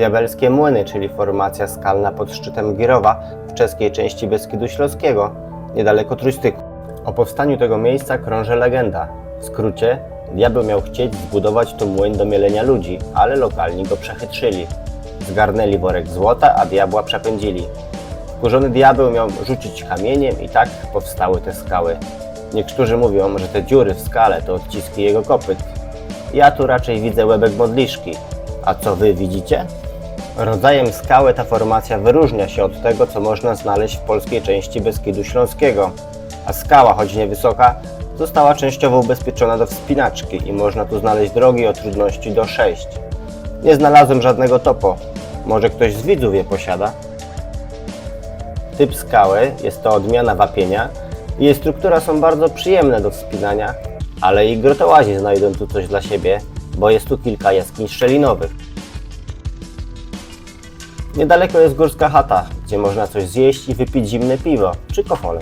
Diabelskie Młyny, czyli formacja skalna pod szczytem Girowa w czeskiej części Beskidu Śląskiego, niedaleko Trójstyku. O powstaniu tego miejsca krąży legenda. W skrócie, diabeł miał chcieć zbudować tu młyn do mielenia ludzi, ale lokalni go przechytrzyli. Zgarnęli worek złota, a diabła przepędzili. Wkurzony diabeł miał rzucić kamieniem i tak powstały te skały. Niektórzy mówią, że te dziury w skale to odciski jego kopyt. Ja tu raczej widzę łebek modliszki. A co wy widzicie? Rodzajem skały ta formacja wyróżnia się od tego, co można znaleźć w polskiej części Beskidu Śląskiego. A skała, choć niewysoka, została częściowo ubezpieczona do wspinaczki i można tu znaleźć drogi o trudności do 6. Nie znalazłem żadnego topo. Może ktoś z widzów je posiada? Typ skały jest to odmiana wapienia i jej struktura są bardzo przyjemne do wspinania, ale i grotołazi znajdą tu coś dla siebie, bo jest tu kilka jaskiń szczelinowych. Niedaleko jest górska chata, gdzie można coś zjeść i wypić zimne piwo czy kofolę.